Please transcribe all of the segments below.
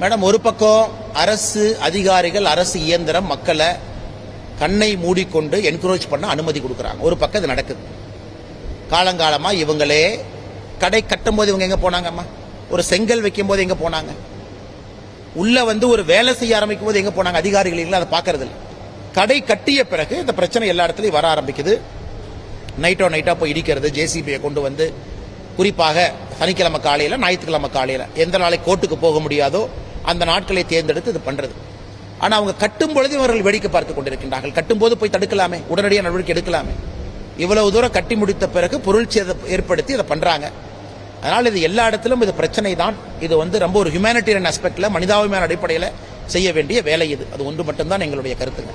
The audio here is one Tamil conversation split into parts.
மேடம் ஒரு பக்கம் அரசு அதிகாரிகள் அரசு இயந்திரம் மக்களை கண்ணை மூடிக்கொண்டு என்கரேஜ் பண்ண அனுமதி கொடுக்குறாங்க. ஒரு பக்கம் இது நடக்குது. காலங்காலமாக இவங்களே கடை கட்டும் போது இவங்க எங்கே போனாங்கம்மா? ஒரு செங்கல் வைக்கும் போது எங்கே போனாங்க? உள்ள வந்து ஒரு வேலை செய்ய ஆரம்பிக்கும் போது எங்கே போனாங்க? அதிகாரிகள் இல்லை அதை பார்க்கறது இல்லை கடை கட்டிய பிறகு இந்த பிரச்சனை எல்லா இடத்துலையும் வர ஆரம்பிக்குது. நைட்டோ நைட்டாக போய் இடிக்கிறது ஜேசிபியை கொண்டு வந்து குறிப்பாக சனிக்கிழமை காலையில் ஞாயிற்றுக்கிழமை காலையில் எந்த நாளைக்கு கோர்ட்டுக்கு போக முடியாதோ அந்த நாட்களை தேர்ந்தெடுத்து இது பண்றது. ஆனால் அவங்க கட்டும் பொழுது இவர்கள் வேடிக்கை பார்த்து கொண்டிருக்கின்றார்கள். கட்டும்போது போய் தடுக்கலாமே. உடனடியாக நடவடிக்கை எடுக்கலாமே. இவ்வளவு தூரம் கட்டி முடித்த பிறகு பொருள் சேதம் ஏற்படுத்தி இதை பண்றாங்க. அதனால் இது எல்லா இடத்திலும் இது பிரச்சனை தான். இது வந்து ரொம்ப ஒரு ஹியூமனிட்டேரியன் அஸ்பெக்ட்ல மனிதாபிமான அடிப்படையில் செய்ய வேண்டிய வேலை இது. அது ஒன்று மட்டும்தான் எங்களுடைய கருத்துங்க.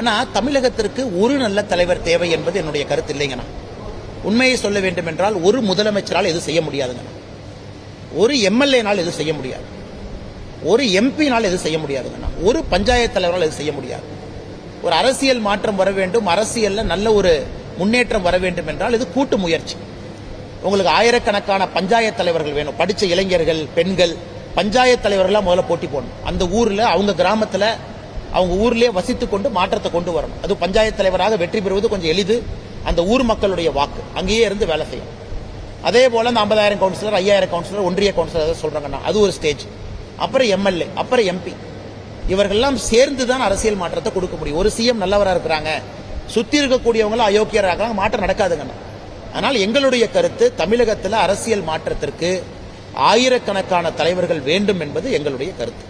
ஆனால் தமிழகத்திற்கு ஒரு நல்ல தலைவர் தேவை என்பது என்னுடைய கருத்து இல்லைங்கண்ணா. உண்மையை சொல்ல வேண்டும் என்றால் ஒரு முதலமைச்சரால் எதுவும் செய்ய முடியாதுங்க. ஒரு எம்எல்ஏனால் எதுவும் செய்ய முடியாது. ஒரு எம்பினால் எதுவும் செய்ய முடியாதுங்கண்ணா ஒரு பஞ்சாயத்து தலைவரால் எதுவும் செய்ய முடியாது. ஒரு அரசியல் மாற்றம் வர வேண்டும் அரசியலில் நல்ல ஒரு முன்னேற்றம் வர வேண்டும் என்றால் இது கூட்டு முயற்சி. உங்களுக்கு ஆயிரக்கணக்கான பஞ்சாயத்து தலைவர்கள் வேணும். படித்த இளைஞர்கள் பெண்கள் பஞ்சாயத்து தலைவர்களாக முதல்ல போட்டி போடணும். அந்த ஊரில் அவங்க கிராமத்தில் அவங்க ஊர்லேயே வசித்து கொண்டு மாற்றத்தை கொண்டு வரணும். அது பஞ்சாயத்து தலைவராக வெற்றி பெறுவது கொஞ்சம் எளிது. அந்த ஊர் மக்களுடைய வாக்கு. அங்கேயே இருந்து வேலை செய்யும் அதே போல அந்த ஐம்பதாயிரம் கவுன்சிலர் ஐயாயிரம் கவுன்சிலர் ஒன்றிய கவுன்சிலர் ஏதாவது சொல்றாங்கன்னா அது ஒரு ஸ்டேஜ் அப்புறம் எம்எல்ஏ அப்புறம் எம்பி இவர்கள்லாம் சேர்ந்து தான் அரசியல் மாற்றத்தை கொடுக்க முடியும். ஒரு சிஎம் நல்லவராக இருக்கிறாங்க. சுத்தி இருக்கக்கூடியவங்களும் அயோக்கியராக இருக்கிறாங்க மாற்றம் நடக்காதுங்கண்ணா. ஆனால் எங்களுடைய கருத்து தமிழகத்தில் அரசியல் மாற்றத்திற்கு ஆயிரக்கணக்கான தலைவர்கள் வேண்டும் என்பது எங்களுடைய கருத்து.